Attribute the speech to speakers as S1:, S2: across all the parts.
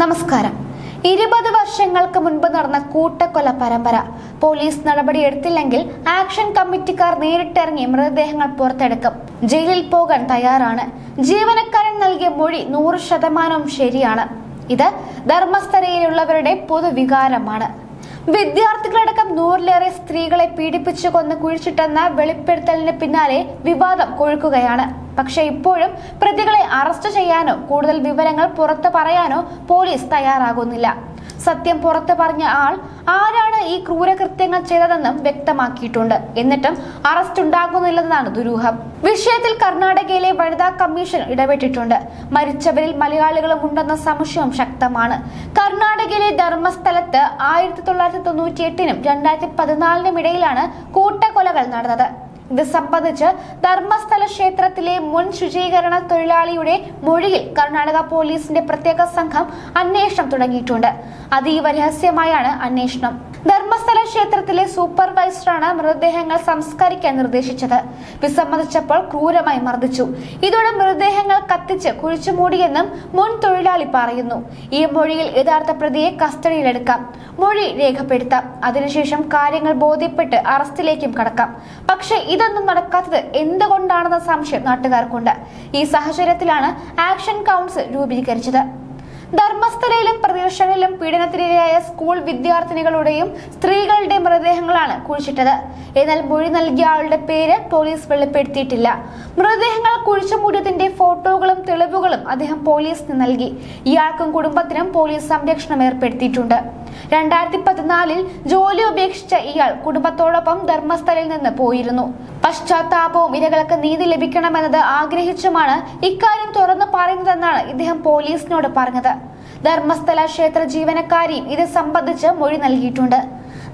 S1: നമസ്കാരം. ഇരുപത് വർഷങ്ങൾക്ക് മുൻപ് നടന്ന കൂട്ടക്കൊല പരമ്പര. പോലീസ് നടപടിയെടുത്തില്ലെങ്കിൽ ആക്ഷൻ കമ്മിറ്റിക്കാർ നേരിട്ടിറങ്ങി മൃതദേഹങ്ങൾ പുറത്തെടുക്കും. ജയിലിൽ പോകാൻ തയ്യാറാണ്. ജീവനക്കാരൻ നൽകിയ മൊഴി നൂറ് ശതമാനവും ശരിയാണ്. ഇത് ധർമ്മസ്ഥരയിലുള്ളവരുടെ പൊതുവികാരമാണ്. വിദ്യാർത്ഥികളടക്കം നൂറിലേറെ സ്ത്രീകളെ പീഡിപ്പിച്ചു കൊന്ന് കുഴിച്ചിട്ടെന്ന വെളിപ്പെടുത്തലിന് പിന്നാലെ വിവാദം കൊഴുക്കുകയാണ്. പക്ഷേ ഇപ്പോഴും പ്രതികളെ അറസ്റ്റ് ചെയ്യാനോ കൂടുതൽ വിവരങ്ങൾ പുറത്തു പറയാനോ പോലീസ് തയ്യാറാകുന്നില്ല. സത്യം പുറത്തു പറഞ്ഞ ആൾ ആരാണ് ഈ ക്രൂരകൃത്യങ്ങൾ ചെയ്തതെന്നും വ്യക്തമാക്കിയിട്ടുണ്ട്. എന്നിട്ടും അറസ്റ്റ് ഉണ്ടാകുന്നില്ലെന്നാണ് ദുരൂഹം. വിഷയത്തിൽ കർണാടകയിലെ വനിതാ കമ്മീഷൻ ഇടപെട്ടിട്ടുണ്ട്. മരിച്ചവരിൽ മലയാളികളും ഉണ്ടെന്ന സംശയവും ശക്തമാണ്. കർണാടകയിലെ ധർമ്മസ്ഥലത്ത് ആയിരത്തി തൊള്ളായിരത്തി തൊണ്ണൂറ്റി എട്ടിനും രണ്ടായിരത്തി പതിനാലിനും ഇടയിലാണ് കൂട്ടക്കൊലകൾ നടന്നത്. ഇത് സംബന്ധിച്ച് ധർമ്മസ്ഥല ക്ഷേത്രത്തിലെ മുൻ ശുചീകരണ തൊഴിലാളിയുടെ മൊഴിയിൽ കർണാടക പോലീസിന്റെ പ്രത്യേക സംഘം അന്വേഷണം തുടങ്ങിയിട്ടുണ്ട്. അതീവ രഹസ്യമായാണ് അന്വേഷണം. ധർമ്മസ്ഥല ക്ഷേത്രത്തിലെ സൂപ്പർവൈസറാണ് മൃതദേഹങ്ങൾ സംസ്കരിക്കാൻ നിർദ്ദേശിച്ചത്. വിസമ്മതിച്ചപ്പോൾ ക്രൂരമായി മർദ്ദിച്ചു. ഇതോടെ മൃതദേഹങ്ങൾ കത്തിച്ച് കുഴിച്ചുമൂടിയെന്നും മുൻ തൊഴിലാളി പറയുന്നു. ഈ മൊഴിയിൽ യഥാർത്ഥ പ്രതിയെ കസ്റ്റഡിയിലെടുക്കാം. മൊഴി രേഖപ്പെടുത്താം. അതിനുശേഷം കാര്യങ്ങൾ ബോധ്യപ്പെട്ട് അറസ്റ്റിലേക്കും കടക്കാം. പക്ഷേ ഇതൊന്നും നടക്കാത്തത് എന്തുകൊണ്ടാണെന്ന സംശയം നാട്ടുകാർക്കുണ്ട്. ഈ സാഹചര്യത്തിലാണ് ആക്ഷൻ കൗൺസിൽ രൂപീകരിച്ചത്. ധർമ്മസ്ഥലയിലും പ്രദർശനയിലും പീഡനത്തിനിരയായ സ്കൂൾ വിദ്യാർത്ഥിനികളുടെയും സ്ത്രീകളുടെയും മൃതദേഹങ്ങളാണ് കുഴിച്ചിട്ടത്. എന്നാൽ മൊഴി നൽകിയ ആളുടെ പേര് പോലീസ് വെളിപ്പെടുത്തിയിട്ടില്ല. മൃതദേഹങ്ങൾ കുഴിച്ചുമൂടിയതിന്റെ ഫോട്ടോകളും തെളിവുകളും അദ്ദേഹം പോലീസിന് നൽകി. ഇയാൾക്കും കുടുംബത്തിനും പോലീസ് സംരക്ഷണം ഏർപ്പെടുത്തിയിട്ടുണ്ട്. രണ്ടായിരത്തി പതിനാലിൽ ജോലി ഉപേക്ഷിച്ച ഇയാൾ കുടുംബത്തോടൊപ്പം ധർമ്മസ്ഥലിൽ നിന്ന് പോയിരുന്നു. പശ്ചാത്താപവും ഇരകൾക്ക് നീതി ലഭിക്കണമെന്നത് ആഗ്രഹിച്ചുമാണ് ഇക്കാര്യം തുറന്നു പറയുന്നതെന്നാണ് ഇദ്ദേഹം പോലീസിനോട് പറഞ്ഞത്. ധർമ്മസ്ഥല ക്ഷേത്ര ജീവനക്കാരിയും ഇത് സംബന്ധിച്ച് മൊഴി നൽകിയിട്ടുണ്ട്.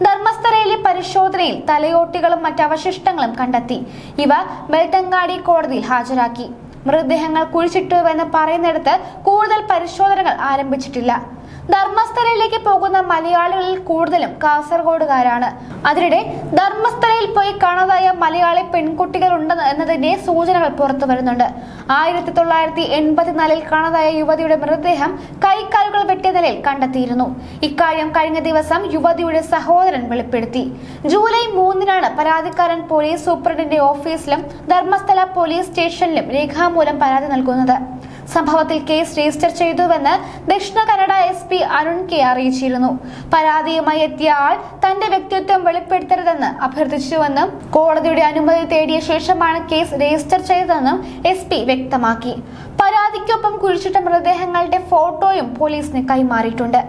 S1: ധർമ്മസ്ഥലയിലെ പരിശോധനയിൽ തലയോട്ടികളും മറ്റവശിഷ്ടങ്ങളും കണ്ടെത്തി. ഇവ ബെൽത്തങ്ങാടി കോടതിയിൽ ഹാജരാക്കി. മൃതദേഹങ്ങൾ കുഴിച്ചിട്ടുവെന്ന് പറയുന്നിടത്ത് കൂടുതൽ പരിശോധനകൾ ആരംഭിച്ചിട്ടില്ല. ധർമ്മസ്ഥലയിലേക്ക് പോകുന്ന മലയാളികളിൽ കൂടുതലും കാസർഗോഡുകാരാണ്. അതിനിടെ ധർമ്മസ്ഥലയിൽ പോയി കാണാതായ മലയാളി പെൺകുട്ടികൾ ഉണ്ടെന്ന് എന്നതിന്റെ സൂചനകൾ പുറത്തു വരുന്നുണ്ട്. ആയിരത്തി തൊള്ളായിരത്തി എൺപത്തിനാലിൽ കാണാതായ യുവതിയുടെ മൃതദേഹം കൈക്കാലുകൾ വെട്ടിയ നിലയിൽ കണ്ടെത്തിയിരുന്നു. ഇക്കാര്യം കഴിഞ്ഞ ദിവസം യുവതിയുടെ സഹോദരൻ വെളിപ്പെടുത്തി. ജൂലൈ മൂന്നിനാണ് പരാതിക്കാരൻ പോലീസ് സൂപ്രണ്ടിന്റെ ഓഫീസിലും ധർമ്മസ്ഥല പോലീസ് സ്റ്റേഷനിലും രേഖാമൂലം പരാതി നൽകുന്നത്. സംഭവത്തിൽ കേസ് രജിസ്റ്റർ ചെയ്തുവെന്ന് Dakshina Kannada S P Arun K അറിയിച്ചിരുന്നു. പരാതിയുമായി എത്തിയ ആൾ തന്റെ വ്യക്തിത്വം വെളിപ്പെടുത്തരുതെന്ന് അഭ്യർത്ഥിച്ചുവെന്നും കോടതിയുടെ അനുമതി തേടിയ ശേഷമാണ് കേസ് രജിസ്റ്റർ ചെയ്തതെന്നും എസ് പി വ്യക്തമാക്കി. പരാതിക്കൊപ്പം കുഴിച്ചിട്ട മൃതദേഹങ്ങളുടെ ഫോട്ടോയും പോലീസിന് കൈമാറിയിട്ടുണ്ട്.